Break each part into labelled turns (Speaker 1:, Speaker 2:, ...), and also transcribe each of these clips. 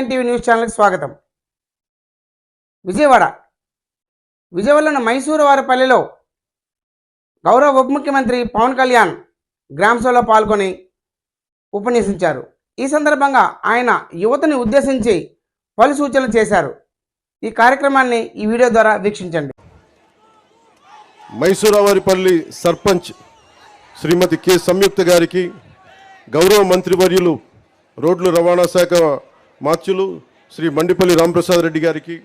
Speaker 1: Nine TV news ఛానల్కి స్వాగతం. విజయవాడ. విజయవాడలోని మైసూరు వారిపల్లిలో గౌరవ ఉప ముఖ్యమంత్రి పవన్ కళ్యాణ్ గ్రామసభలో పాల్గొని ఉపన్యసించారు. ఈ సందర్భంగా ఆయన యువతని ఉద్దేశించి పలు సూచనలు చేశారు. ఈ కార్యక్రమాన్ని ఈ వీడియో ద్వారా వీక్షించండి.
Speaker 2: మైసూరావారిపల్లి సర్పంచ్ శ్రీమతి కె. సంయుక్త గారికి గౌరవ మంత్రివర్యులు రోడ్లు రవాణా శాఖ మార్చులు శ్రీ మండిపల్లి రామప్రసాద్ రెడ్డి గారికి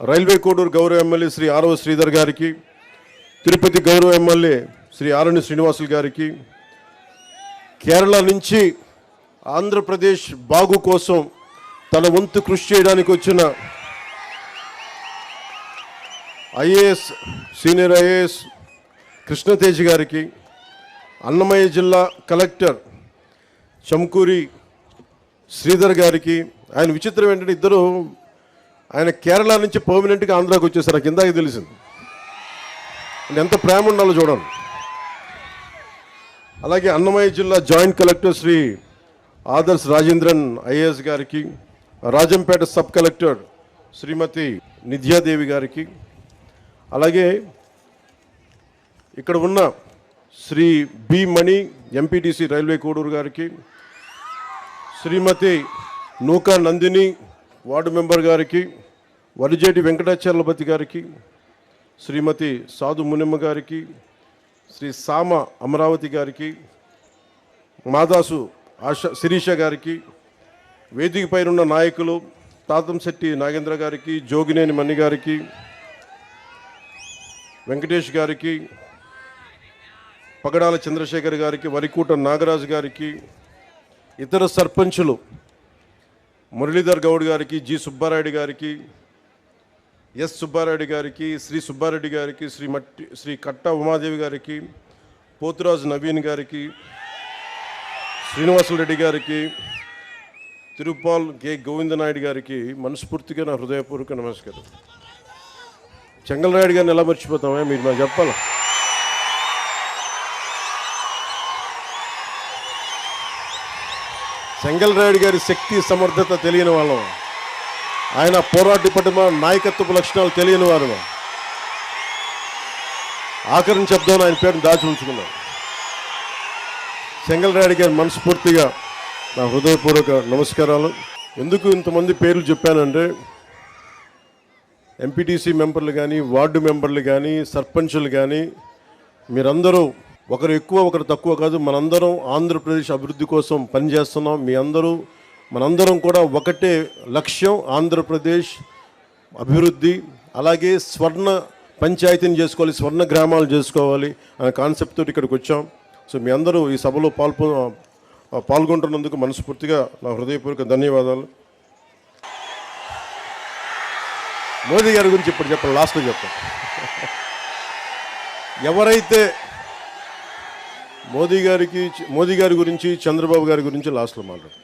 Speaker 2: రైల్వే కోడూరు గౌరవ ఎమ్మెల్యే శ్రీ ఆరవ శ్రీధర్ గారికి తిరుపతి గౌరవ ఎమ్మెల్యే శ్రీ ఆరణి శ్రీనివాసులు గారికి కేరళ నుంచి ఆంధ్రప్రదేశ్ బాగు కోసం తన వంతు కృషి చేయడానికి వచ్చిన ఐఏఎస్ సీనియర్ ఐఏఎస్ కృష్ణతేజ్ గారికి అన్నమయ్య జిల్లా కలెక్టర్ చంకూరి శ్రీధర్ గారికి ఆయన విచిత్రం ఏంటంటే ఇద్దరు ఆయన కేరళ నుంచి పర్మనెంట్గా ఆంధ్రాకి వచ్చేసారు. నాకు ఇందాక తెలిసింది. ఎంత ప్రేమ ఉండాలో చూడండి అలాగే అన్నమయ్య జిల్లా joint collector Shri Adarsh Rajendran IAS గారికి రాజంపేట సబ్ కలెక్టర్ శ్రీమతి నిధ్యాదేవి గారికి అలాగే ఇక్కడ ఉన్న Shri B Mani MPTC railway Koduru గారికి శ్రీమతి నూకా నందిని వార్డు మెంబర్ గారికి వరిజేటి వెంకటాచలపతి గారికి శ్రీమతి సాధు మునిమ్మ గారికి శ్రీ సామ అమరావతి గారికి మాదాసు ఆశ శిరీష గారికి వేదిక పైనున్న నాయకులు తాతంశెట్టి నాగేంద్ర గారికి జోగినేని మణి గారికి వెంకటేష్ గారికి పగడాల చంద్రశేఖర్ గారికి వరికూట నాగరాజు గారికి ఇతర సర్పంచులు మురళీధర్ గౌడ్ గారికి జి సుబ్బారాయుడు గారికి ఎస్ సుబ్బారెడ్డి గారికి శ్రీ సుబ్బారెడ్డి గారికి శ్రీ మట్టి శ్రీ కట్ట ఉమాదేవి గారికి పోతురాజు నవీన్ గారికి శ్రీనివాసులు రెడ్డి గారికి తిరుపాల్ కే. గోవిందనాయుడు గారికి మనస్ఫూర్తిగా నా హృదయపూర్వక నమస్కారం. చెంగలరాయుడు గారిని ఎలా మర్చిపోతామే మీరు నాకు చెప్పాలి? రాయుడు గారి శక్తి సమర్థత తెలియని వాళ్ళం. ఆయన పోరాట పటిమ నాయకత్వపు లక్షణాలు తెలియని వారు. ఆఖరిని చెప్దాం ఆయన పేరుని దాచి ఉంచుకున్నాం. రాయుడు గారి మనస్ఫూర్తిగా నా హృదయపూర్వక నమస్కారాలు. ఎందుకు ఇంతమంది పేర్లు చెప్పానంటే ఎంపీటీసీ మెంబర్లు కానీ వార్డు మెంబర్లు కానీ సర్పంచులు కానీ మీరందరూ ఒకరు ఎక్కువ ఒకరు తక్కువ కాదు. మనందరం ఆంధ్రప్రదేశ్ అభివృద్ధి కోసం పనిచేస్తున్నాం. మీ అందరూ మనందరం కూడా ఒకటే లక్ష్యం ఆంధ్రప్రదేశ్ అభివృద్ధి. అలాగే స్వర్ణ పంచాయతీని చేసుకోవాలి స్వర్ణ గ్రామాలు చేసుకోవాలి అనే కాన్సెప్ట్ తోటి ఇక్కడికి వచ్చాం. సో మీ అందరూ ఈ సభలో పాల్పొ పాల్గొంటున్నందుకు మనస్ఫూర్తిగా నా హృదయపూర్వక ధన్యవాదాలు. మోదీ గారి గురించి ఇప్పుడు చెప్పండి లాస్ట్లో చెప్తాను. ఎవరైతే మోదీ గారికి మోదీ గారి గురించి చంద్రబాబు గారి గురించి లాస్ట్లో మాట్లాడు.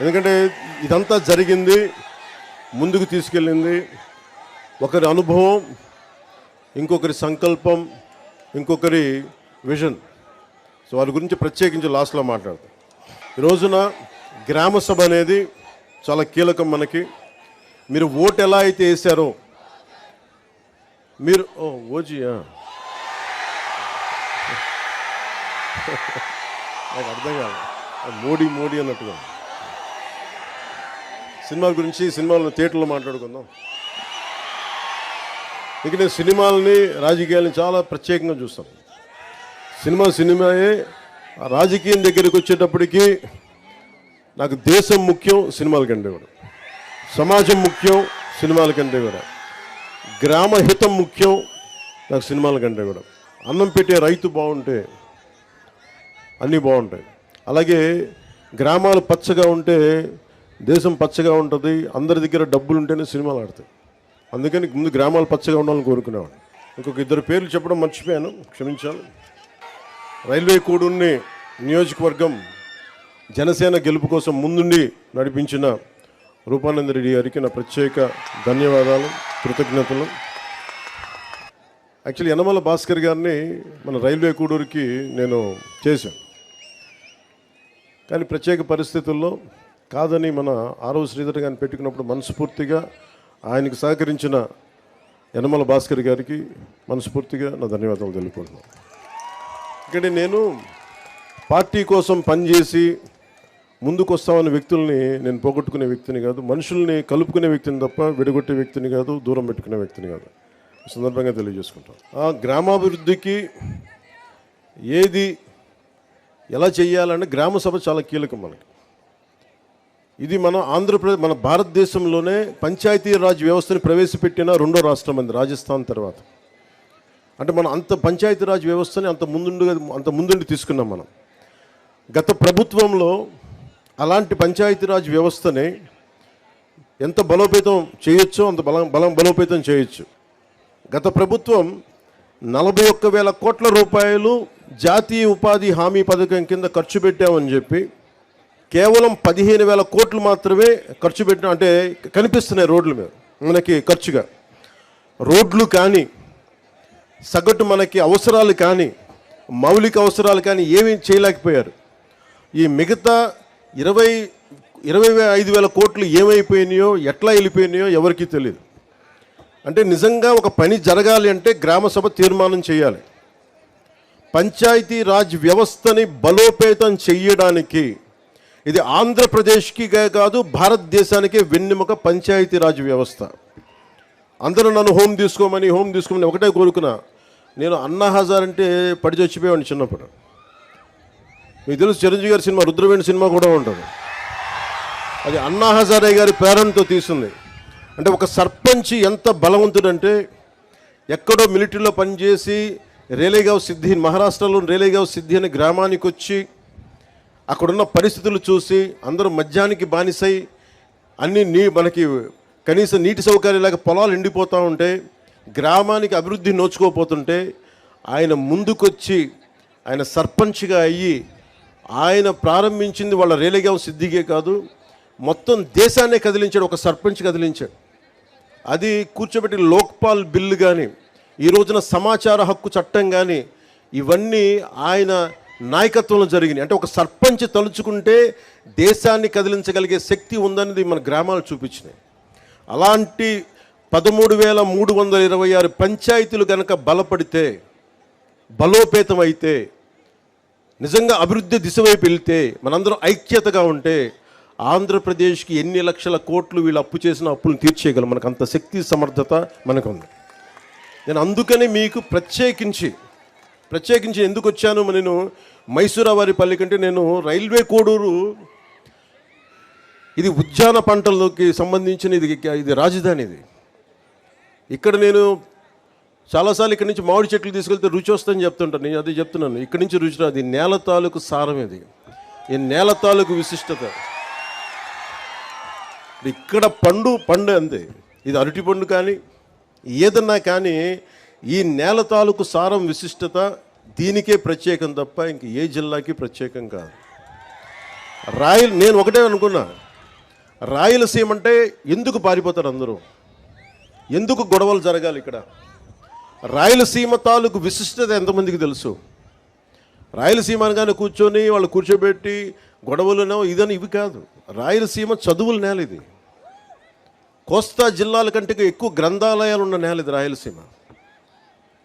Speaker 2: ఎందుకంటే ఇదంతా జరిగింది ముందుకు తీసుకెళ్ళింది. ఒకరి అనుభవం ఇంకొకరి సంకల్పం ఇంకొకరి విజన్. సో వారి గురించి ప్రత్యేకించి లాస్ట్లో మాట్లాడతాం. ఈ రోజున గ్రామ సభ అనేది చాలా కీలకం మనకి. మీరు ఓటు ఎలా అయితే వేశారో మీరు ఓ ఓజీయా నాకు అర్థం కాదు. మోడీ మోడీ అన్నట్టుగా సినిమా గురించి సినిమాలను థియేటర్లో మాట్లాడుకుందాం. ఇక నేను సినిమాలని రాజకీయాలని చాలా ప్రత్యేకంగా చూస్తాను సినిమా సినిమాయే ఆ రాజకీయం దగ్గరికి వచ్చేటప్పటికి నాకు దేశం ముఖ్యం సినిమాల కంటే కూడా. సమాజం ముఖ్యం సినిమాల కంటే కూడా. గ్రామ హితం ముఖ్యం నాకు సినిమాల కంటే కూడా. అన్నం పెట్టే రైతు బాగుంటే అన్నీ బాగుంటాయి. అలాగే గ్రామాలు పచ్చగా ఉంటే దేశం పచ్చగా ఉంటుంది అందరి దగ్గర డబ్బులు ఉంటేనే సినిమాలు ఆడతాయి. అందుకని ముందు గ్రామాలు పచ్చగా ఉండాలని కోరుకునేవాడు ఇంకొక ఇద్దరు పేర్లు చెప్పడం మర్చిపోయాను క్షమించాలి. రైల్వే కూడుని నియోజకవర్గం జనసేన గెలుపు కోసం ముందుండి నడిపించిన రూపానంద రెడ్డి గారికి నా ప్రత్యేక ధన్యవాదాలు కృతజ్ఞతలు. యాక్చువల్లీ యనమల భాస్కర్ గారిని మన రైల్వే కూడూరికి నేను చేశాను. కానీ ప్రత్యేక పరిస్థితుల్లో కాదని మన ఆరవ శ్రీధర్ గారిని పెట్టుకున్నప్పుడు మనస్ఫూర్తిగా ఆయనకు సహకరించిన యనమల భాస్కర్ గారికి మనస్ఫూర్తిగా నా ధన్యవాదాలు తెలుపుకుంటున్నాను. ఇక్కడ నేను పార్టీ కోసం పనిచేసి ముందుకు వ్యక్తుల్ని నేను పోగొట్టుకునే వ్యక్తిని కాదు మనుషుల్ని కలుపుకునే వ్యక్తిని తప్ప విడగొట్టే వ్యక్తిని కాదు దూరం పెట్టుకునే వ్యక్తిని కాదు. సందర్భంగా తెలియజేసుకుంటాం ఆ గ్రామాభివృద్ధికి ఏది ఎలా చేయాలంటే గ్రామ సభ చాలా కీలకం మనకి. ఇది మన ఆంధ్రప్రదేశ్ మన భారతదేశంలోనే పంచాయతీ రాజ్ వ్యవస్థని ప్రవేశపెట్టిన రెండో రాష్ట్రం అంది రాజస్థాన్ తర్వాత. అంటే మనం అంత పంచాయతీ రాజ్ వ్యవస్థని అంత ముందుండి అంత ముందుండి తీసుకున్నాం మనం. గత ప్రభుత్వంలో అలాంటి పంచాయతీరాజ్ వ్యవస్థని ఎంత బలోపేతం చేయొచ్చో అంత బలం బలం బలోపేతం చేయొచ్చు. గత ప్రభుత్వం నలభై ఒక్క వేల కోట్ల రూపాయలు జాతీయ ఉపాధి హామీ పథకం కింద ఖర్చు పెట్టామని చెప్పి కేవలం పదిహేను వేల కోట్లు మాత్రమే ఖర్చు పెట్టిన అంటే కనిపిస్తున్నాయి రోడ్ల మీద మనకి ఖర్చుగా. రోడ్లు కానీ సగటు మనకి అవసరాలు కానీ మౌలిక అవసరాలు కానీ ఏమీ చేయలేకపోయారు. ఈ మిగతా ఇరవై ఇరవై ఐదు వేల కోట్లు ఏమైపోయినాయో ఎట్లా వెళ్ళిపోయినాయో ఎవరికీ తెలియదు అంటే నిజంగా ఒక పని జరగాలి అంటే గ్రామ సభ తీర్మానం చేయాలి. పంచాయతీ రాజ్ వ్యవస్థని బలోపేతం చెయ్యడానికి ఇది ఆంధ్రప్రదేశ్కి కాదు భారతదేశానికి వెన్నెముక పంచాయతీ రాజ్ వ్యవస్థ. అందరూ నన్ను హోమ్ తీసుకోమని హోమ్ తీసుకోమని ఒకటే కోరుకున్నా నేను అన్నా హజార్ అంటే పడి చచ్చిపోయాను చిన్నప్పుడు. మీకు తెలుసు చిరంజీవి గారి సినిమా రుద్రవేణి సినిమా కూడా ఉంటుంది. అది అన్నా హజారే గారి ప్రేరణతో తీసింది. అంటే ఒక సర్పంచ్ ఎంత బలవంతుడంటే ఎక్కడో మిలిటరీలో పనిచేసి రేలేగావ్ సిద్ధి మహారాష్ట్రలో రేలేగావ్ సిద్ధి అనే గ్రామానికి వచ్చి అక్కడున్న పరిస్థితులు చూసి అందరూ మద్యానికి బానిసై అన్ని నీ మనకి కనీసం నీటి సౌకర్యం లేక పొలాలు ఎండిపోతూ ఉంటే గ్రామానికి అభివృద్ధి నోచుకోపోతుంటే ఆయన ముందుకొచ్చి ఆయన సర్పంచ్గా అయ్యి ఆయన ప్రారంభించింది వాళ్ళ రేలేగావ్ సిద్ధిగే కాదు మొత్తం దేశాన్నే కదిలించాడు ఒక సర్పంచ్ కదిలించాడు. అది కూర్చోబెట్టి లోక్పాల్ బిల్లు కానీ ఈ రోజున సమాచార హక్కు చట్టం కానీ ఇవన్నీ ఆయన నాయకత్వంలో జరిగినాయి. అంటే ఒక సర్పంచ్ తలుచుకుంటే దేశాన్ని కదిలించగలిగే శక్తి ఉందనేది మన గ్రామాలు చూపించినాయి. అలాంటి పదమూడు వేల మూడు వందల ఇరవై ఆరు పంచాయతీలు కనుక బలపడితే బలోపేతం అయితే నిజంగా అభివృద్ధి దిశ వైపు వెళ్తే మనందరం ఐక్యతగా ఉంటే ఆంధ్రప్రదేశ్కి ఎన్ని లక్షల కోట్లు వీళ్ళు అప్పు చేసిన అప్పులను తీర్చేయగలం. మనకు అంత శక్తి సమర్థత మనకు ఉంది నేను అందుకని మీకు ప్రత్యేకించి ప్రత్యేకించి ఎందుకు వచ్చాను నేను మైసూరావారి పల్లి కంటే నేను రైల్వే కోడూరు ఇది ఉద్యాన పంటలకి సంబంధించిన ఇది ఇది రాజధాని ఇది. ఇక్కడ నేను చాలాసార్లు ఇక్కడి నుంచి మామిడి చెట్లు తీసుకెళ్తే రుచి వస్తుందని చెప్తుంటాను. నేను అదే చెప్తున్నాను. ఇక్కడి నుంచి రుచి రాదు. నేల తాలూకు సారం ఇది. ఈ నేల తాలూకు విశిష్టత. ఇక్కడ పండు పండు అంతే. ఇది అరటి పండు కానీ ఏదన్నా కానీ ఈ నేల తాలూకు సారం విశిష్టత దీనికే ప్రత్యేకం తప్ప ఇంక ఏ జిల్లాకి ప్రత్యేకం కాదు. రాయల్ నేను ఒకటే అనుకున్నా. రాయలసీమ అంటే ఎందుకు పారిపోతారు అందరూ? ఎందుకు గొడవలు జరగాలి ఇక్కడ? రాయలసీమ తాలూకు విశిష్టత ఎంతమందికి తెలుసు? రాయలసీమ అనగానే కూర్చొని వాళ్ళు కూర్చోబెట్టి గొడవలునో ఇదని ఇవి కాదు. రాయలసీమ చదువుల నేల ఇది. కోస్తా జిల్లాల కంటే ఎక్కువ గ్రంథాలయాలు ఉన్న నేల ఇది రాయలసీమ.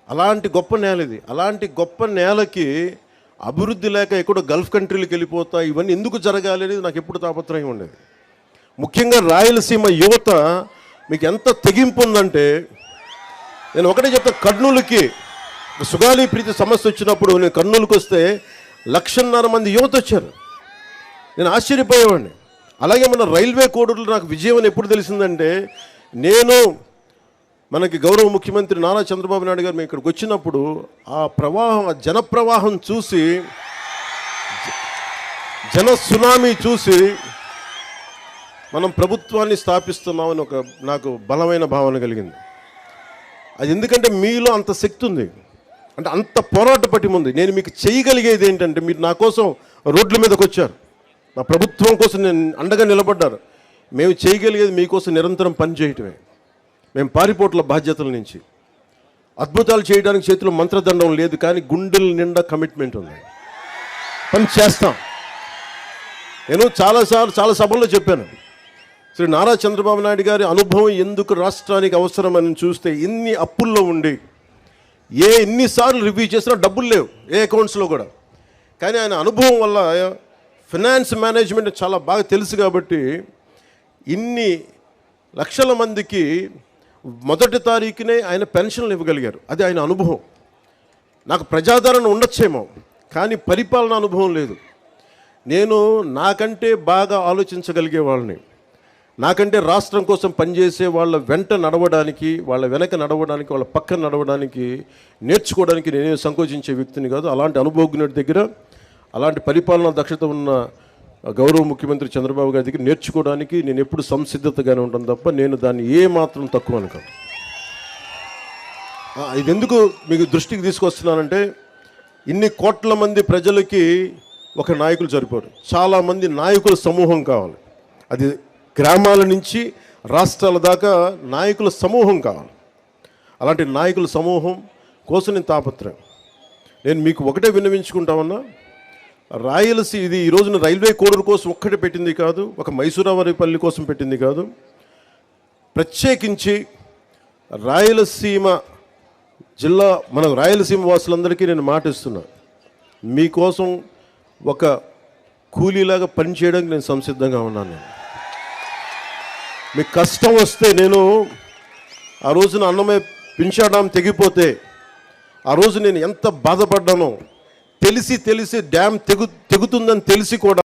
Speaker 2: అలాంటి గొప్ప నేల ఇది. అలాంటి గొప్ప నేలకి అభివృద్ధి లేక ఎక్కడో గల్ఫ్ కంట్రీలకు వెళ్ళిపోతా ఇవన్నీ ఎందుకు జరగాలి అనేది నాకు ఎప్పుడు తాపత్రయం ఉండేది. ముఖ్యంగా రాయలసీమ యువత మీకు ఎంత తెగింపు ఉందంటే నేను ఒకటే చెప్తా కర్నూలుకి సుగాలి ప్రీతి సమస్య వచ్చినప్పుడు నేను కర్నూలుకి వస్తే లక్షన్నర మంది యువత వచ్చారు. నేను ఆశ్చర్యపోయేవాడిని. అలాగే మన రైల్వే కోడూరులో నాకు విజయం అని ఎప్పుడు తెలిసిందంటే నేను మనకి గౌరవ ముఖ్యమంత్రి నారా చంద్రబాబు నాయుడు గారు మేము ఇక్కడికి వచ్చినప్పుడు ఆ ప్రవాహం ఆ జనప్రవాహం చూసి జన సునామీ చూసి మనం ప్రభుత్వాన్ని స్థాపిస్తున్నామని ఒక నాకు బలమైన భావన కలిగింది. అది ఎందుకంటే మీలో అంత శక్తి ఉంది. అంటే అంత పోరాట పటిమ ఉంది. నేను మీకు చేయగలిగేది ఏంటంటే మీరు నా కోసం రోడ్ల మీదకి వచ్చారు మా ప్రభుత్వం కోసం నేను అండగా నిలబడ్డారు. మేము చేయగలిగేది మీకోసం నిరంతరం పనిచేయటమే. మేము పారిపోట్ల బాధ్యతల నుంచి. అద్భుతాలు చేయడానికి చేతిలో మంత్రదండం లేదు కానీ గుండెల నిండా కమిట్మెంట్ ఉంది. పని చేస్తాం. నేను చాలాసార్లు చాలా సభల్లో చెప్పాను. శ్రీ నారా చంద్రబాబు నాయుడు గారి అనుభవం ఎందుకు రాష్ట్రానికి అవసరమని చూస్తే ఇన్ని అప్పుల్లో ఉండి ఏ ఎన్నిసార్లు రివ్యూ చేసినా డబ్బులు లేవు ఏ అకౌంట్స్లో కూడా. కానీ ఆయన అనుభవం వల్ల ఫినాన్స్ మేనేజ్మెంట్ చాలా బాగా తెలుసు కాబట్టి ఇన్ని లక్షల మందికి మొదటి తారీఖునే ఆయన పెన్షన్లు ఇవ్వగలిగారు. అది ఆయన అనుభవం. నాకు ప్రజాదరణ ఉండొచ్చేమో కానీ పరిపాలన అనుభవం లేదు. నేను నాకంటే బాగా ఆలోచించగలిగే వాళ్ళని నాకంటే రాష్ట్రం కోసం పనిచేసే వాళ్ళ వెంట నడవడానికి వాళ్ళ వెనక నడవడానికి వాళ్ళ పక్కన నడవడానికి నేర్చుకోవడానికి నేనే సంకోచించే వ్యక్తిని కాదు. అలాంటి అనుభవజ్ఞుడి దగ్గర అలాంటి పరిపాలనా దక్షత ఉన్న గౌరవ ముఖ్యమంత్రి చంద్రబాబు గారి దగ్గర నేర్చుకోవడానికి నేను ఎప్పుడు సంసిద్ధతగానే ఉంటాను తప్ప నేను దాన్ని ఏ మాత్రం తక్కువ అనుకోను ఇది ఎందుకు మీకు దృష్టికి తీసుకొస్తున్నానంటే ఇన్ని కోట్ల మంది ప్రజలకి ఒక నాయకులు సరిపోరు. చాలామంది నాయకుల సమూహం కావాలి. అది గ్రామాల నుంచి రాష్ట్రాల దాకా నాయకుల సమూహం కావాలి. అలాంటి నాయకుల సమూహం కోసం నేను తాపత్రయం. నేను మీకు ఒకటే విన్నవించుకుంటామన్నా రాయలసీ ఇది ఈ రోజున రైల్వే కోడర్ కోసం ఒక్కటి పెట్టింది కాదు ఒక మైసూరావరిపల్లి కోసం పెట్టింది కాదు. ప్రత్యేకించి రాయలసీమ జిల్లా మన రాయలసీమ వాసులందరికీ నేను మాటిస్తున్నా మీకోసం ఒక కూలీలాగా పనిచేయడానికి నేను సంసిద్ధంగా ఉన్నాను నేను. మీకు కష్టం వస్తే నేను ఆ రోజున అన్నమే పింఛాడాం తెగిపోతే ఆ రోజు నేను ఎంత బాధపడ్డానో తెలిసి తెలిసి డ్యామ్ తెగు తెగుతుందని తెలిసి కూడా